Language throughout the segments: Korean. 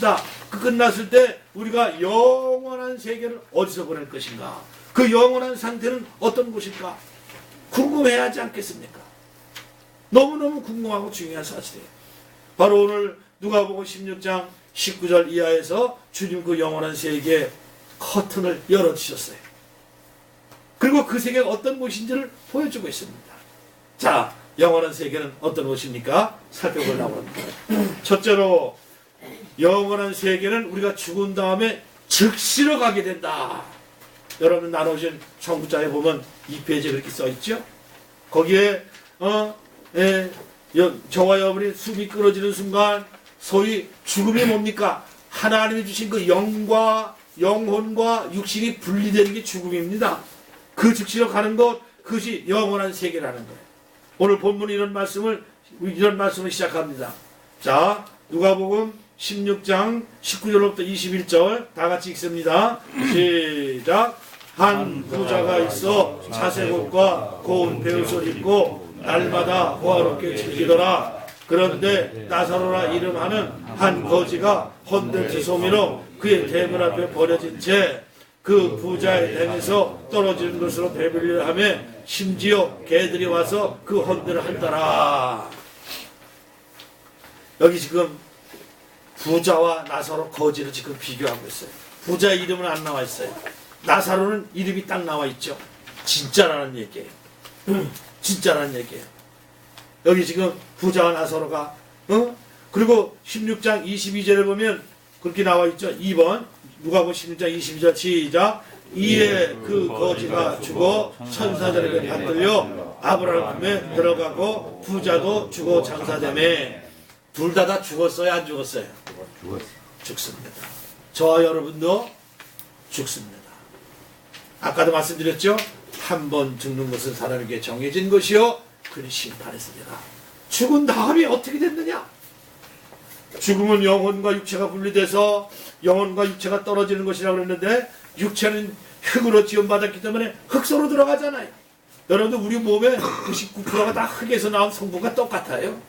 끝이다. 그 끝났을 때 우리가 영원한 세계를 어디서 보낼 것인가? 그 영원한 상태는 어떤 곳일까? 궁금해야 하지 않겠습니까? 너무너무 궁금하고 중요한 사실이에요. 바로 오늘 누가복음 16장 19절 이하에서 주님 그 영원한 세계의 커튼을 열어 주셨어요. 그리고 그 세계가 어떤 곳인지를 보여주고 있습니다. 자, 영원한 세계는 어떤 곳입니까? 살펴보려고 합니다. 첫째로, 영원한 세계는 우리가 죽은 다음에 즉시로 가게 된다. 여러분 나눠진 청구자에 보면 이 페이지에 그렇게 써 있죠? 거기에, 어, 예, 여- 저와 여러분이 숨이 끊어지는 순간, 소위 죽음이 뭡니까? 하나님이 주신 그 영과 영혼과 육신이 분리되는 게 죽음입니다. 그 즉시로 가는 것, 그것이 영원한 세계라는 거예요. 오늘 본문이 이런 말씀을, 이런 말씀을 시작합니다. 자, 누가복음 16장 19절부터 21절 다 같이 읽습니다. 시작. 한 부자가 있어 자색옷과 고운 배옷을 입고 날마다 호화롭게 즐기더라. 그런데 나사로라 이름하는 한 거지가 헌들 소미로 그의 대문 앞에 버려진 채 그 부자의 댕에서 떨어지는 것으로 배불리를 하며 심지어 개들이 와서 그 헌들을 한다라. 여기 지금 부자와 나사로 거지를 지금 비교하고 있어요. 부자 이름은 안 나와 있어요. 나사로는 이름이 딱 나와 있죠. 진짜라는 얘기예요. 진짜라는 얘기예요. 여기 지금 부자와 나사로가 어? 그리고 16장 22절에 보면 그렇게 나와 있죠. 2번 누가복음 16장 22절 시작 이에 그 거지가 죽어 천사들에게 받들려 아브라함 품에 들어가고 부자도 죽어 장사되매 둘다 다 죽었어요 안 죽었어요? 죽습니다. 저와 여러분도 죽습니다. 아까도 말씀드렸죠? 한 번 죽는 것은 사람에게 정해진 것이요 그는 심판했습니다. 죽은 다음에 어떻게 됐느냐? 죽음은 영혼과 육체가 분리돼서 영혼과 육체가 떨어지는 것이라고 그랬는데 육체는 흙으로 지원받았기 때문에 흙소로 들어가잖아요. 여러분들 우리 몸의 99%가 다 흙에서 나온 성분과 똑같아요.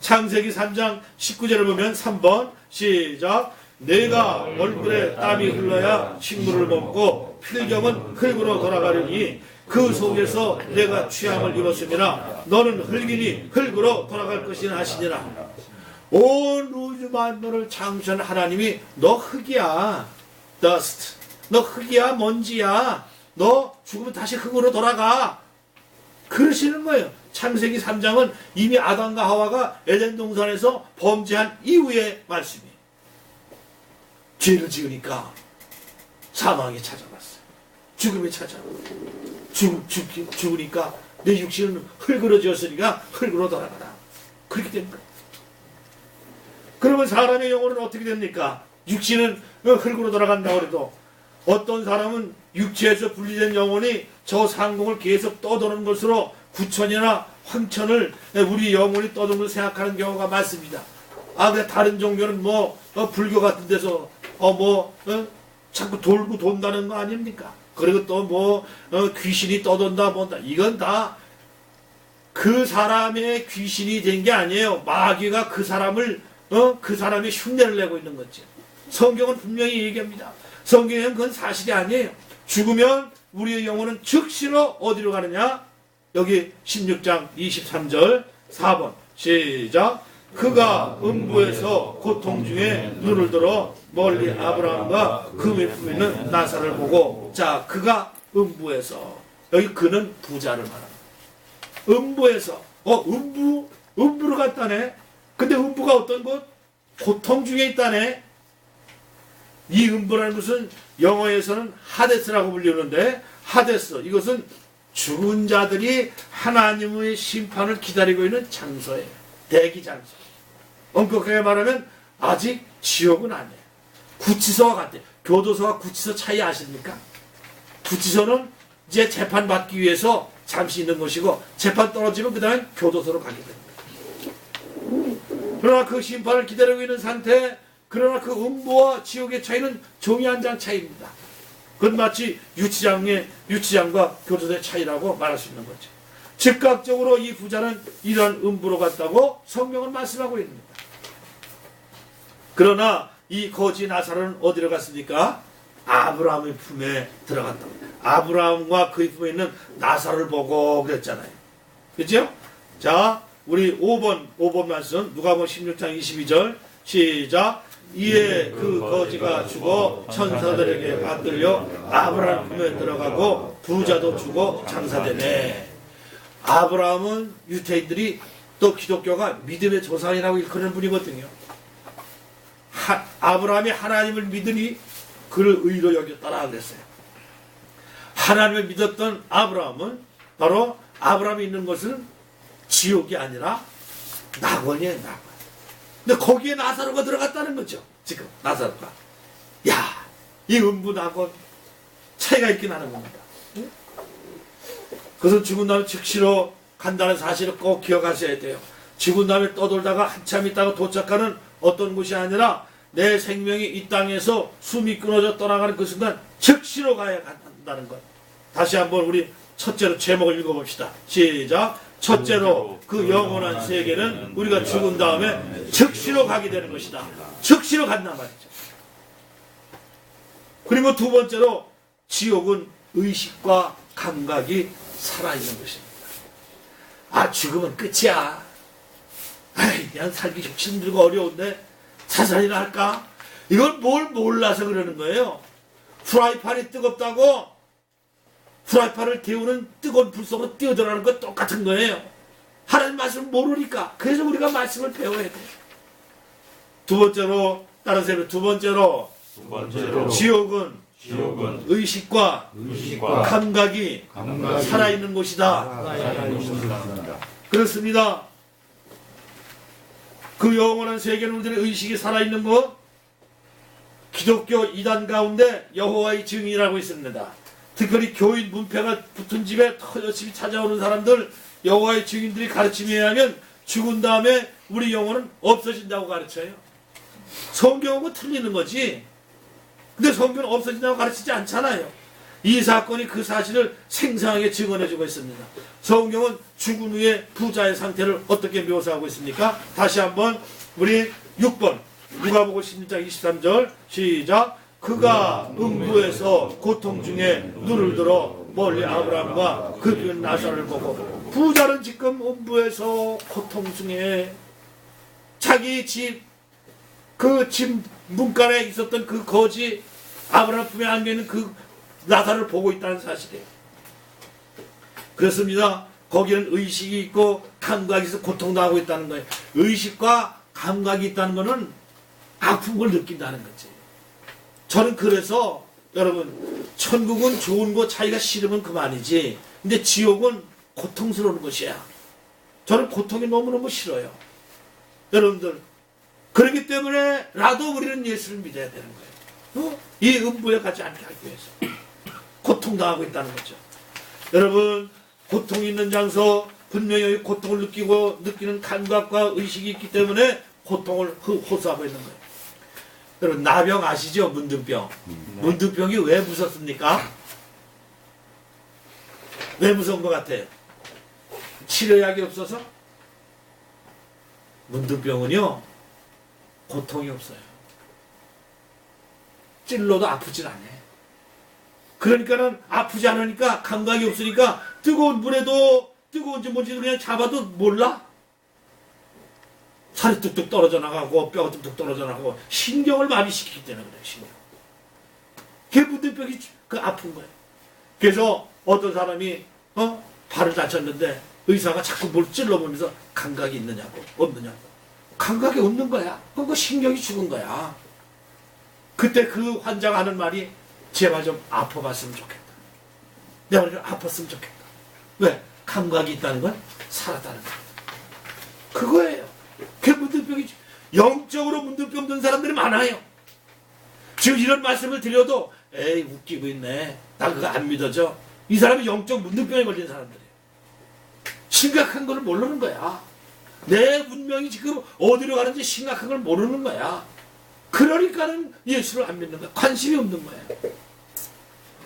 창세기 3장 19절을 보면 3번 시작. 내가 얼굴에 땀이 흘러야 식물을 먹고 필경은 흙으로 돌아가려니 그 속에서 내가 취함을 입었음이라 너는 흙이니 흙으로 돌아갈 것이라 하시니라. 온 우주 만물을 창조한 하나님이 너 흙이야. Dust. 너 흙이야 먼지야. 너 죽으면 다시 흙으로 돌아가. 그러시는 거예요. 창세기 3장은 이미 아담과 하와가 에덴 동산에서 범죄한 이후의 말씀이에요. 죄를 지으니까 사망이 찾아왔어요. 죽음이 찾아왔어요. 죽으니까 내 육신은 흙으로 지었으니까 흙으로 돌아가라. 그렇게 된 거예요. 그러면 사람의 영혼은 어떻게 됩니까? 육신은 흙으로 돌아간다고 해도 어떤 사람은 육체에서 분리된 영혼이 저 상공을 계속 떠도는 것으로 구천이나 황천을 우리 영혼이 걸 생각하는 경우가 많습니다. 아, 근데 다른 종교는 뭐 어, 불교 같은 데서 어 뭐 어? 자꾸 돌고 돈다는 거 아닙니까? 그리고 또뭐 귀신이 떠돈다 뭔다 이건 다 그 사람의 귀신이 된 게 아니에요. 마귀가 그 사람을 어? 그 사람의 흉내를 내고 있는 거죠. 성경은 분명히 얘기합니다. 성경에는 그건 사실이 아니에요. 죽으면 우리의 영혼은 즉시로 어디로 가느냐? 여기 16장 23절 4번 시작 그가 음부에서 고통 중에 눈을 들어 멀리 아브라함과 그의 품에 있는 나사를 보고 자 그가 음부에서 여기 그는 부자를 말합니다. 음부에서 어 음부 음부로 갔다네. 근데 음부가 어떤 곳? 고통 중에 있다네. 이 음부라는 것은 영어에서는 하데스라고 불리는데 하데스 이것은 죽은 자들이 하나님의 심판을 기다리고 있는 장소예요. 대기 장소. 엄격하게 말하면 아직 지옥은 아니에요. 구치소와 같아요. 교도소와 구치소 차이 아십니까? 구치소는 이제 재판 받기 위해서 잠시 있는 것이고 재판 떨어지면 그 다음에 교도소로 가게 됩니다. 그러나 그 심판을 기다리고 있는 상태 그러나 그 음부와 지옥의 차이는 종이 한 장 차이입니다. 그건 마치 유치장의 유치장과 교도소의 차이라고 말할 수 있는 거죠. 즉각적으로 이 부자는 이런 음부로 갔다고 성경은 말씀하고 있습니다. 그러나 이 거지 나사로는 어디로 갔습니까? 아브라함의 품에 들어갔다. 아브라함과 그의 품에 있는 나사로를 보고 그랬잖아요. 그죠? 자, 우리 5번, 5번 말씀, 누가복음 16장 22절, 시작. 이에 그 거지가 죽어 천사들에게 받들려 아브라함 품에 들어가고 부자도 죽어 장사되네. 아브라함은 유태인들이 또 기독교가 믿음의 조상이라고 일컫는 분이거든요. 하- 아브라함이 하나님을 믿으니 그를 의로 여겼다라 그랬어요. 하나님을 믿었던 아브라함은 바로 아브라함이 있는 것은 지옥이 아니라 낙원이에요, 낙원. 근데 거기에 나사로가 들어갔다는 거죠. 지금 나사로가. 야, 이 음부 낙원 차이가 있긴 하는 겁니다. 응? 그것은 죽은 다음에 즉시로 간다는 사실을 꼭 기억하셔야 돼요. 죽은 다음에 떠돌다가 한참 있다가 도착하는 어떤 곳이 아니라 내 생명이 이 땅에서 숨이 끊어져 떠나가는 그 순간 즉시로 가야 한다는 것. 다시 한번 우리 첫째로 제목을 읽어봅시다. 시작. 첫째로 그 영원한 세계는 우리가 죽은 다음에 즉시로 가게 되는 것이다. 즉시로 간단 말이죠. 그리고 두 번째로 지옥은 의식과 감각이 살아있는 것입니다. 아, 죽으면 끝이야. 아이, 그냥 살기 좀 힘들고 어려운데 자살이나 할까? 이걸 뭘 몰라서 그러는 거예요. 프라이팬이 뜨겁다고 프라이팬을 데우는 뜨거운 불 속으로 뛰어들어가는 것 똑같은 거예요. 하나님 말씀을 모르니까. 그래서 우리가 말씀을 배워야 돼요. 두 번째로, 다른 세로 두 번째로, 두 번째로 지옥은 지옥은 의식과 의식과 감각이 감각이 살아있는 곳이다. 살아있는 곳이다. 그렇습니다. 그 영원한 세계는 우리들의 의식이 살아있는 곳, 기독교 이단 가운데 여호와의 증인이라고 있습니다. 특별히 교인 문패가 붙은 집에 더 열심히 찾아오는 사람들, 여호와의 증인들이 가르침에 의하면 죽은 다음에 우리 영혼은 없어진다고 가르쳐요. 성경하고 틀리는 거지. 근데 성경은 없어진다고 가르치지 않잖아요. 이 사건이 그 사실을 생생하게 증언해주고 있습니다. 성경은 죽은 후에 부자의 상태를 어떻게 묘사하고 있습니까? 다시 한번 우리 6번 누가복음 16장 23절 시작 그가 음부에서 고통 중에 눈을 들어 멀리 아브라함과 그빈 나사를 보고 부자는 지금 음부에서 고통 중에 자기 집 그 집 문간에 있었던 그 거지 아브라함 품에 안겨 있는 그 나사를 보고 있다는 사실이에요. 그렇습니다. 거기는 의식이 있고 감각이 있어 고통도 하고 있다는 거예요. 의식과 감각이 있다는 것은 아픈 걸 느낀다는 거지. 저는 그래서 여러분 천국은 좋은 거 자기가 싫으면 그만이지. 근데 지옥은 고통스러운 것이야. 저는 고통이 너무너무 싫어요. 여러분들 그렇기 때문에 라도 우리는 예수를 믿어야 되는 거예요. 어? 이 음부에 가지 않게 하기 위해서 고통당하고 있다는 거죠. 여러분 고통이 있는 장소 분명히 고통을 느끼고 느끼는 감각과 의식이 있기 때문에 고통을 호- 호소하고 있는 거예요. 여러분 나병 아시죠? 문둥병. 문둥병이 왜 무섭습니까? 왜 무서운 것 같아요? 치료약이 없어서? 문둥병은요 고통이 없어요. 찔러도 아프질 않아. 그러니까는 아프지 않으니까 감각이 없으니까 뜨거운 물에도 뜨거운지 뭔지 그냥 잡아도 몰라. 살이 뚝뚝 떨어져 나가고 뼈가 뚝뚝 떨어져 나가고 신경을 많이 시키기 때문에 그래요. 신경. 문둥병이 그 아픈 거예요. 그래서 어떤 사람이 어 발을 다쳤는데 의사가 자꾸 뭘 찔러보면서 감각이 있느냐고 없느냐고 감각이 없는 거야. 그거 신경이 죽은 거야. 그때 그 환자가 하는 말이 제발 좀 아파봤으면 좋겠다. 내가 좀 아팠으면 좋겠다. 왜? 감각이 있다는 건 살았다는 거야. 그거예요. 그게 문둥병이지. 영적으로 문둥병 든 사람들이 많아요. 지금 이런 말씀을 드려도 에이 웃기고 있네. 나 그거 안 믿어져. 이 사람이 영적 문둥병에 걸린 사람들이에요. 심각한 걸 모르는 거야. 내 운명이 지금 어디로 가는지 심각한 걸 모르는 거야. 그러니까는 예수를 안 믿는 거야. 관심이 없는 거야.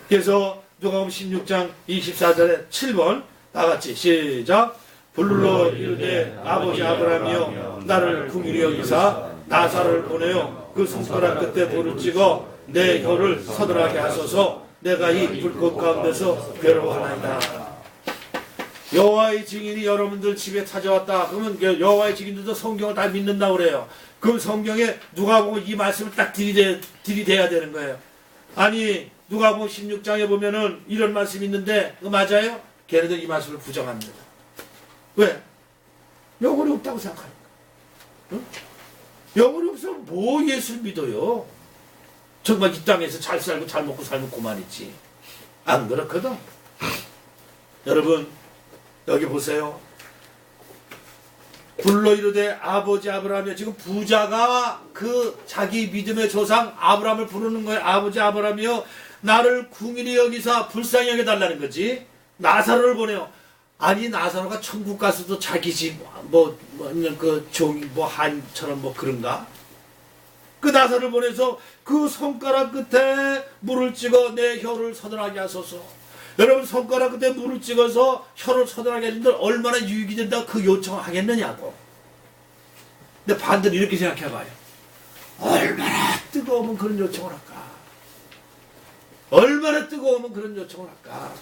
그래서 누가복음 16장 24절에 7번 다 같이 시작. 불러 이르되 아버지 아브라함이여 나를 궁일히 여기사 나사를 보내요 그 손가락 끝에 볼을 찍어 내 혀를 서늘하게 하소서 내가 이 불꽃 가운데서 괴로워하나이다. 여호와의 증인이 여러분들 집에 찾아왔다. 그러면 그 여호와의 증인들도 성경을 다 믿는다 그래요. 그럼 성경에 누가 보고 이 말씀을 딱 들이대, 들이대야 되는 거예요. 아니 누가 보고 16장에 보면은 이런 말씀이 있는데 그거 맞아요? 걔네들 이 말씀을 부정합니다. 왜? 영혼이 없다고 생각하니까. 응? 영혼이 없으면 뭐 예수 믿어요? 정말 이 땅에서 잘 살고 잘 먹고 살면 그만이지. 안 그렇거든. 여러분 여기 보세요. 불러 이르되 아버지 아브라함이여 지금 부자가 그 자기 믿음의 조상 아브라함을 부르는 거예요. 아버지 아브라함이여 나를 궁일이 여기사 불쌍히 여겨 달라는 거지. 나사로를 보내요. 아니 나사로가 천국 가서도 자기 집뭐뭐그 종이 뭐 한처럼 뭐 그런가? 그 나사를 보내서 그 손가락 끝에 물을 찍어 내 혀를 서늘하게 하소서. 여러분 손가락 끝에 물을 찍어서 혀를 서늘하게 해준들 얼마나 유익이 된다고 그 요청을 하겠느냐고. 근데 반대로 이렇게 생각해봐요. 얼마나 뜨거우면 그런 요청을 할까? 얼마나 뜨거우면 그런 요청을 할까?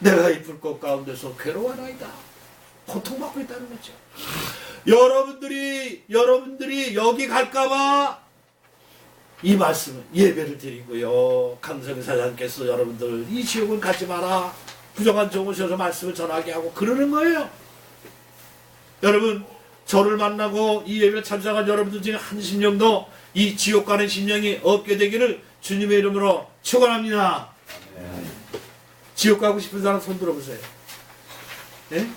내가 이 불꽃 가운데서 괴로워하나이다. 고통받고 있다는 거죠. 여러분들이 여러분들이 여기 갈까봐 이 말씀을 예배를 드리고요. 강성희 사장께서 여러분들 이 지옥을 가지 마라. 부정한 종을 셔서 말씀을 전하게 하고 그러는 거예요. 여러분 저를 만나고 이 예배를 참석한 여러분들 중에 한 심령도 이 지옥 가는 심령이 없게 되기를 주님의 이름으로 축원합니다. 지옥 가고 싶은 사람 손 들어보세요. 예?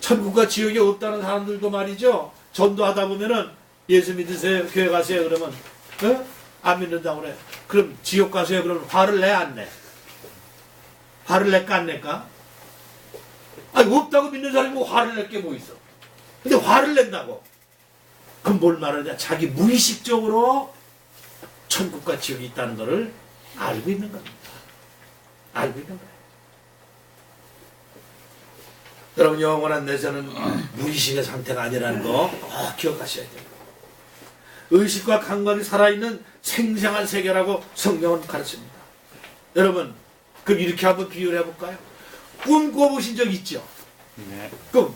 천국과 지옥이 없다는 사람들도 말이죠. 전도하다 보면은 예수 믿으세요. 교회 가세요. 그러면 어? 안 믿는다고 그래. 그럼 지옥 가세요. 그러면 화를 내 안 내? 화를 낼까 안 낼까? 아니 없다고 믿는 사람이 뭐 화를 낼 게 뭐 있어. 근데 화를 낸다고. 그럼 뭘 말하냐? 자기 무의식적으로 천국과 지옥이 있다는 것을 알고 있는 겁니다. 알고 있는 거예요. 여러분 영원한 내세는 무의식의 상태가 아니라는 거 꼭 기억하셔야 돼요. 의식과 감각이 살아있는 생생한 세계라고 성경은 가르칩니다. 여러분 그럼 이렇게 한번 비유를 해볼까요? 꿈 꿔보신 적 있죠? 네. 꿈.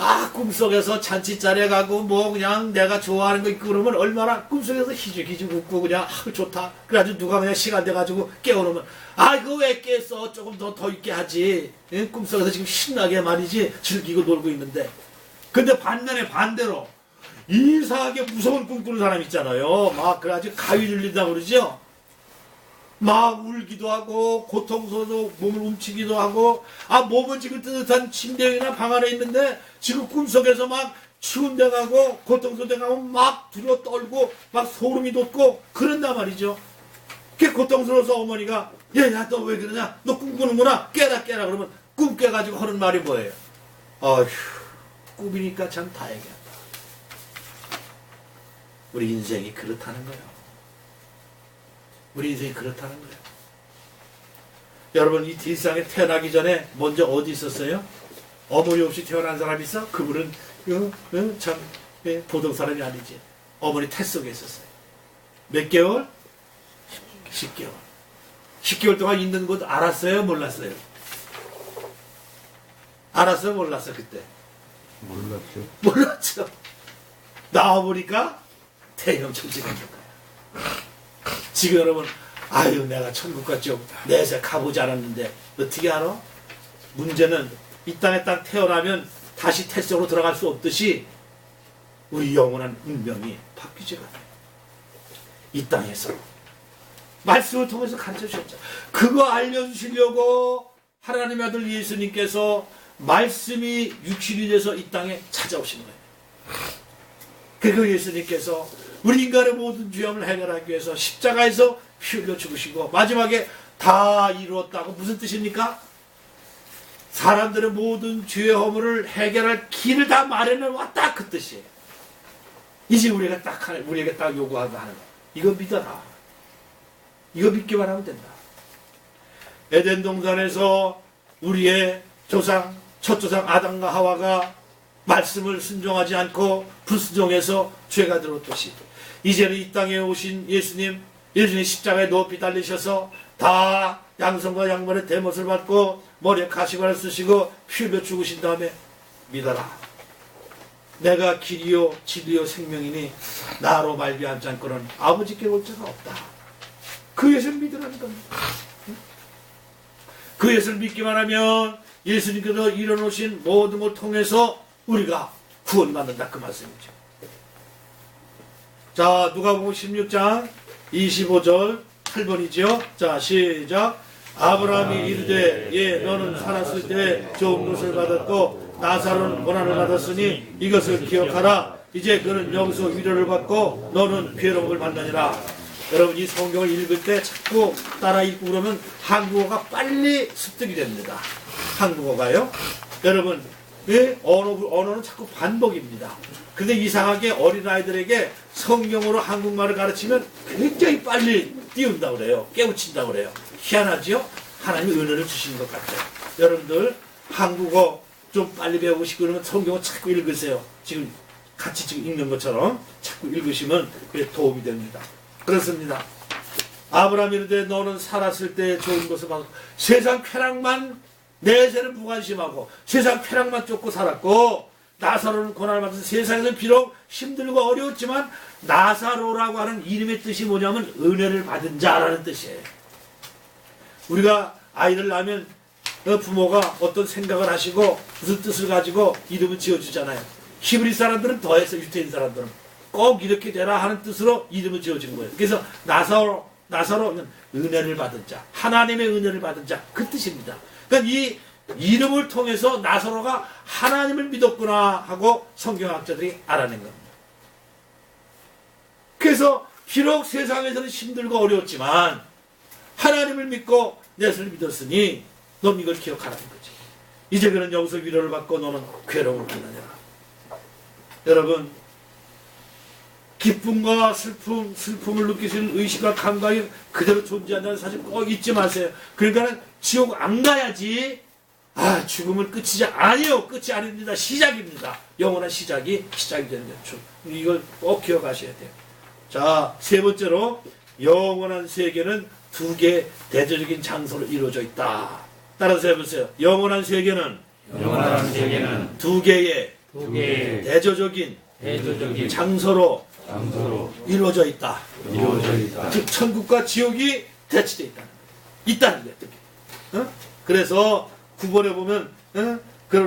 아 꿈속에서 잔치자리에 가고 뭐 그냥 내가 좋아하는 거 있고 그러면 얼마나 꿈속에서 희죽희죽 웃고 그냥 아 좋다. 그래가지고 누가 그냥 시간 돼가지고 깨워놓으면 아 이거 왜 깼어 조금 더 더 있게 하지? 예? 꿈속에서 지금 신나게 말이지. 즐기고 놀고 있는데. 근데 반면에 반대로 이상하게 무서운 꿈 꾸는 사람 있잖아요. 막 그래가지고 가위 눌린다고 그러죠 막 울기도 하고 고통스러워 몸을 움치기도 하고 아 몸은 지금 뜨뜻한 침대나 방 안에 있는데 지금 꿈속에서 막 추운 데 가고 고통스러운 데 가고 막 두려 떨고 막 소름이 돋고 그런단 말이죠. 그게 고통스러워서 어머니가 얘야 너 왜 그러냐? 너 꿈꾸는구나. 깨라 깨라 그러면 꿈 깨가지고 하는 말이 뭐예요? 어휴 꿈이니까 참 다행이다 우리 인생이 그렇다는 거예요 우리 인생이 그렇다는 거예요. 여러분 이 뒷상에 태어나기 전에 먼저 어디 있었어요? 어머니 없이 태어난 사람 있어? 그분은 어, 어, 참 예, 보통 사람이 아니지. 어머니 태 속에 있었어요. 몇 개월? 10개월. 10개월 동안 있는 것 알았어요? 몰랐어요? 알았어요? 몰랐어요? 그때? 몰랐죠. 몰랐죠. 나와보니까 대형 천지가 있는 거야. 지금 여러분, 아유, 내가 천국 갔죠. 내세 가보지 않았는데, 어떻게 알아? 문제는 이 땅에 딱 태어나면 다시 태속으로 들어갈 수 없듯이 우리 영원한 운명이 바뀌지가 않아요. 이 땅에서. 말씀을 통해서 가르쳐 주셨죠. 그거 알려주시려고 하나님의 아들 예수님께서 말씀이 육신이 돼서 이 땅에 찾아오신 거예요. 그리고 예수님께서 우리 인간의 모든 죄업을 해결하기 위해서 십자가에서 피 흘려 죽으시고 마지막에 다 이루었다고 무슨 뜻입니까? 사람들의 모든 죄의 허물을 해결할 길을 다 마련해 왔다 그 뜻이에요. 이제 우리가 딱 하는 우리에게 딱 요구하고 하는 거. 이거 믿어라. 이거 믿기만 하면 된다. 에덴 동산에서 우리의 조상 첫 조상 아담과 하와가 말씀을 순종하지 않고 불순종해서 죄가 들었듯이 이제는 이 땅에 오신 예수님 예수님 십자가에 높이 달리셔서 다 양성과 양반의 대못을 받고 머리에 가시관을 쓰시고 피 흘려 죽으신 다음에 믿어라. 내가 길이요 진리요 생명이니 나로 말미암지 않고는 아버지께 올 자가 없다. 그 예수를 믿으라는 겁니다. 그 예수를 믿기만 하면 예수님께서 이뤄놓으신 모든 걸 통해서 우리가 구원받는다 그 말씀이죠. 자 누가복음 16장 25절 8번이죠. 자 시작. 아브라함이 이르되 예 너는 살았을 때 좋은 것을 받았고 나사로는 고난을 받았으니 이것을 기억하라. 이제 그는 여기서 위로를 받고 너는 괴로움을 받느니라. 여러분 이 성경을 읽을 때 자꾸 따라 읽고 그러면 한국어가 빨리 습득이 됩니다. 한국어가요. 여러분 왜 언어, 언어는 자꾸 반복입니다. 근데 이상하게 어린아이들에게 성경으로 한국말을 가르치면 굉장히 빨리 띄운다 그래요. 깨우친다 그래요. 희한하지요? 하나님이 은혜를 주시는 것 같아요. 여러분들 한국어 좀 빨리 배우고 싶고 그러면 성경을 자꾸 읽으세요. 지금 같이 지금 읽는 것처럼 자꾸 읽으시면 그게 도움이 됩니다. 그렇습니다. 아브라함이 이르되 너는 살았을 때 좋은 것을 받고 세상 쾌락만 내세는 무관심하고 세상 쾌락만 쫓고 살았고 나사로는 고난을 받아서 세상에서 비록 힘들고 어려웠지만 나사로라고 하는 이름의 뜻이 뭐냐면 은혜를 받은 자라는 뜻이에요. 우리가 아이를 낳으면 그 부모가 어떤 생각을 하시고 무슨 뜻을 가지고 이름을 지어주잖아요. 히브리 사람들은 더해서 유태인 사람들은 꼭 이렇게 되라 하는 뜻으로 이름을 지어준 거예요. 그래서 나사로 나사로는 은혜를 받은 자, 하나님의 은혜를 받은 자 그 뜻입니다. 그러니까 이 이름을 통해서 나사로가 하나님을 믿었구나 하고 성경학자들이 알아낸 겁니다. 그래서 비록 세상에서는 힘들고 어려웠지만 하나님을 믿고 예수를 믿었으니 넌 이걸 기억하라는 거지. 이제 그는 여기서 위로를 받고 너는 괴로움을 받느니라. 여러분 기쁨과 슬픔, 슬픔을 느끼시는 의식과 감각이 그대로 존재한다는 사실 꼭 잊지 마세요. 그러니까 지옥 안 가야지. 아, 죽음은 끝이지 아니요. 끝이 아닙니다. 시작입니다. 영원한 시작이 시작이 되는 거죠. 이걸 꼭 기억하셔야 돼요. 자, 세 번째로 영원한 세계는 두개 대조적인 장소로 이루어져 있다. 따라서 해보세요. 영원한 세계는 영원한 세계는 두 개의 두 개의 대조적인 대조적인 장소로 장소로 이루어져 있다. 이루어져 있다. 즉 천국과 지옥이 대치되어 거예요. 있다는 거예요. 어? 그래서 구번에 보면 어? 그런